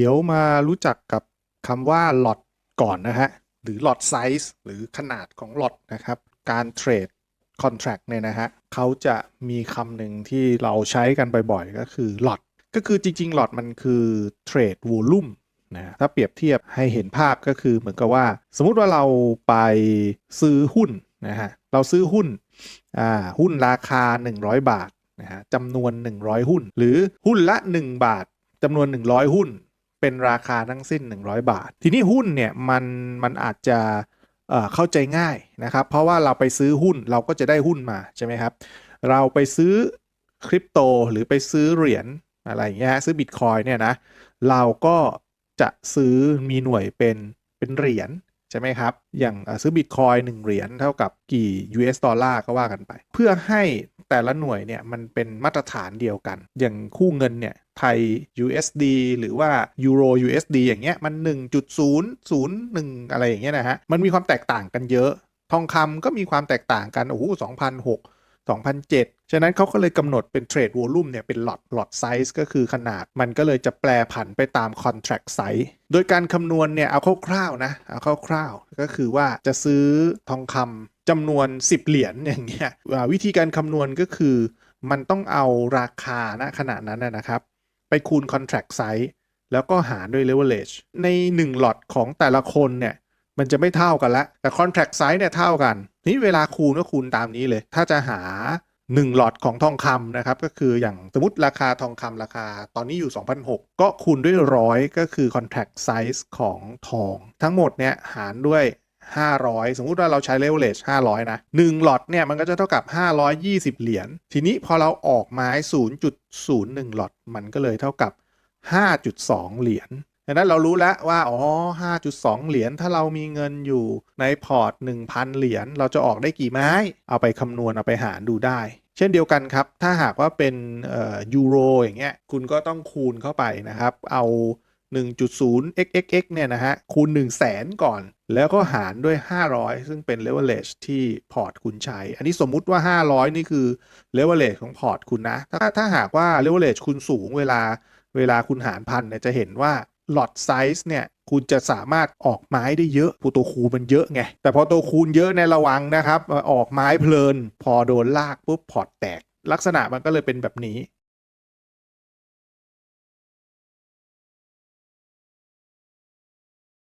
เดี๋ยวมารู้จักกับคำว่า lot ก่อนนะฮะ หรือ lot size หรือขนาดของ lot นะครับ การเทรด contract เนี่ยนะฮะเขาจะมีคำหนึ่งที่เราใช้กันบ่อยๆ ก็คือ lot ก็คือจริงๆ lot มันคือ trade volume นะถ้าเปรียบเทียบให้เห็นภาพก็คือเหมือนกับว่า สมมุติว่าเราไปซื้อหุ้นนะฮะเราซื้อหุ้นอ่าหุ้นราคา 100 บาทนะฮะจำนวน 100 หุ้น หรือหุ้นละ 1 บาทจำนวน 100 หุ้น เป็นราคาทั้งสิ้น 100 บาท ทีนี้หุ้นเนี่ยมันมันอาจจะเเข้าใจง่ายนะครับ เพราะว่าเราไปซื้อหุ้นเราก็จะได้หุ้นมาใช่ไหมครับ เราไปซื้อคริปโตหรือไปซื้อเหรียญอะไรอย่างเงี้ยซื้อบิตคอยเนี่ยนะเราก็จะซื้อมีหน่วยเป็นเป็นเหรียญใช่ไหมครับ อย่างซื้อบิตคอยหนึ่งเหรียญเท่ากับกี่ US ดอลลาร์ก็ว่ากันไป เพื่อให้แต่ละหน่วยเนี่ยมันเป็นมาตรฐานเดียวกัน อย่างคู่เงินเนี่ย ไทย USD หรือว่า Euro USD อย่างเงี้ยมัน 1.001 อะไรอย่างเงี้ยนะฮะ มันมีความแตกต่างกันเยอะ ทองคำก็มีความแตกต่างกัน โอ้โห2006 2007 ฉะนั้นเขาก็เลยกำหนดเป็นเทรดวอลุ่มเนี่ยเป็นหลอดหลอดไซส์ก็คือขนาดมันก็เลยจะแปลผันไปตามคอนแท c t ไซส์โดยการคำนวณเนี่ยเอาคร่าวๆนะ เอาคร่าวๆ ก็คือว่าจะซื้อทองคำจำนวน 10 เหรียญอย่างเงี้ยวิธีการคำนวณก็คือมันต้องเอาราคาณขณะนั้นนะครับ ไปคูณ contract size แล้วก็หารด้วย leverage ใน 1 หลอดของแต่ละคนเนี่ย มันจะไม่เท่ากันละ แต่ contract size เนี่ยเท่ากัน นี่เวลาคูณก็คูณตามนี้เลย ถ้าจะหา 1 หลอดของทองคำนะครับ ก็คืออย่างสมมติราคาทองคำราคาตอนนี้อยู่ 2,006ก็คูณด้วยร้อยก็คือ contract size ของทอง ทั้งหมดเนี่ยหารด้วย 500 สมมุติว่าเราใช้ leverage 500 นะ 1 หลอดเนี่ย มันก็จะเท่ากับ 520 เหรียญ ทีนี้พอเราออกไม้ 0.01 หลอด มันก็เลยเท่ากับ 5.2 เหรียญดังนั้นเรารู้แล้วว่า อ๋อ 5.2 เหรียญ ถ้าเรามีเงินอยู่ในพอร์ต 1,000 เหรียญ เราจะออกได้กี่ไม้ เอาไปคำนวณเอาไปหารดูได้ เช่นเดียวกันครับ ถ้าหากว่าเป็นยูโรอย่างเงี้ย คุณก็ต้องคูณเข้าไปนะครับ เอา 1.0 xxx เนี่ยนะฮะคูณ 1 0 0 0 0แสนก่อน แล้วก็หารด้วย 500 ซึ่งเป็น leverage ที่พอร์ตคุณใช้ อันนี้สมมุติว่า 500 นี่คือ leverage ของพอร์ตคุณนะ ถ้าถ้าหากว่า leverage คุณสูงเวลาเวลาคุณหารพันเนี่ยจะเห็นว่า lot size เนี่ยคุณจะสามารถออกไม้ได้เยอะปูตัวคูมันเยอะไง แต่พอตัวคูณเยอะในระวังนะครับ ออกไม้เพลิน พอโดนลากปุ๊บพอร์ตแตกลักษณะมันก็เลยเป็นแบบนี้